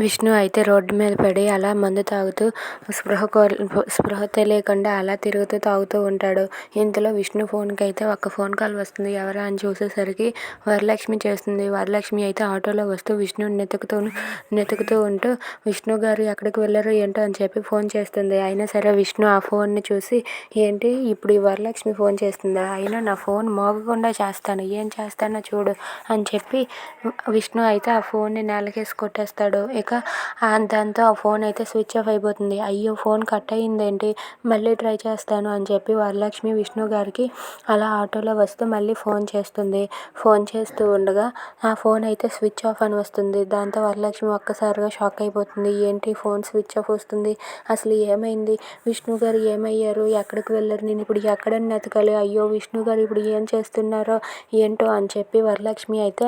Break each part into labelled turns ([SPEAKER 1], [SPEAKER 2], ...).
[SPEAKER 1] విష్ణు అయితే రోడ్డు మీద పడి అలా మందు తాగుతూ స్పృహ కోల్ స్పృహ తెలియకుండా అలా తిరుగుతూ తాగుతూ ఉంటాడు. ఇంతలో విష్ణు ఫోన్కి అయితే ఒక ఫోన్ కాల్ వస్తుంది. ఎవరా అని చూసేసరికి వరలక్ష్మి చేస్తుంది. వరలక్ష్మి అయితే ఆటోలో వస్తూ విష్ణుని వెతుకుతూ వెతుకుతూ ఉంటూ విష్ణు గారు ఎక్కడికి వెళ్ళారు ఏంటో అని చెప్పి ఫోన్ చేస్తుంది. అయినా సరే విష్ణు ఆ ఫోన్ని చూసి ఏంటి ఇప్పుడు ఈ వరలక్ష్మి ఫోన్ చేస్తుందా? అయినా నా ఫోన్ మోగకుండా చేస్తాను. ఏం చేస్తానో చూడు అని చెప్పి విష్ణు అయితే ఆ ఫోన్ని నేలకేసి కొట్టేస్తాడు. ఇక దాంతో ఆ ఫోన్ అయితే స్విచ్ ఆఫ్ అయిపోతుంది. అయ్యో ఫోన్ కట్ అయ్యిందేంటి? మళ్ళీ ట్రై చేస్తాను అని చెప్పి వరలక్ష్మి విష్ణు గారికి అలా ఆటోలో వస్తూ మళ్ళీ ఫోన్ చేస్తుంది. ఫోన్ చేస్తూ ఉండగా ఆ ఫోన్ అయితే స్విచ్ ఆఫ్ అని వస్తుంది. దాంతో వరలక్ష్మి ఒక్కసారిగా షాక్ అయిపోతుంది. ఏంటి ఫోన్ స్విచ్ ఆఫ్ వస్తుంది? అసలు ఏమైంది? విష్ణు గారు ఏమయ్యారు? ఎక్కడికి వెళ్ళారు? నేను ఇప్పుడు ఎక్కడ నెతకాలి అయ్యో విష్ణు గారు ఇప్పుడు ఏం చేస్తున్నారో ఏంటో అని చెప్పి వరలక్ష్మి అయితే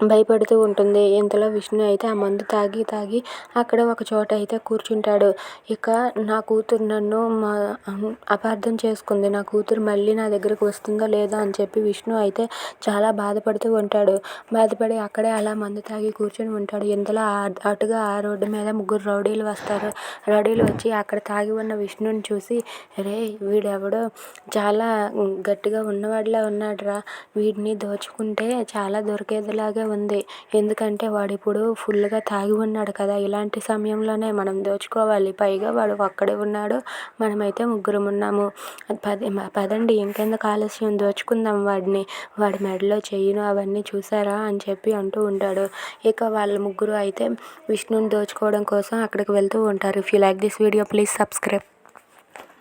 [SPEAKER 1] భయపడుతూ ఉంటుంది. ఇంతలో విష్ణు అయితే ఆ మందు తాగి తాగి అక్కడ ఒక చోట అయితే కూర్చుంటాడు. ఇక నా కూతురు నన్ను మా అపార్థం చేసుకుంది. నా కూతురు మళ్ళీ నా దగ్గరకు వస్తుందో లేదో అని చెప్పి విష్ణు అయితే చాలా బాధపడుతూ ఉంటాడు. బాధపడి అక్కడే అలా మందు తాగి కూర్చొని ఉంటాడు. ఇంతలో అటుగా ఆ రోడ్డు మీద ముగ్గురు రౌడీలు వస్తారు. రౌడీలు వచ్చి అక్కడ తాగి ఉన్న విష్ణుని చూసి రే వీడెవడో? చాలా గట్టిగా ఉన్నవాడిలా ఉన్నాడురా. వీడిని దోచుకుంటే చాలా దొరికేదిలాగా ఉంది. ఎందుకంటే వాడు ఇప్పుడు ఫుల్గా తాగి ఉన్నాడు కదా. ఇలాంటి సమయంలోనే మనం దోచుకోవాలి. పైగా వాడు ఒక్కడే ఉన్నాడు. మనమైతే ముగ్గురం ఉన్నాము. పది పదండి. ఇంకెందుకు ఆలస్యం? దోచుకుందాం వాడిని. వాడి మెడలో చెయ్యిను అవన్నీ చూసారా అని చెప్పి అంటూ ఉంటాడు. ఇక వాళ్ళ ముగ్గురు అయితే విష్ణుని దోచుకోవడం కోసం అక్కడికి వెళ్తూ ఉంటారు. If you like this video please subscribe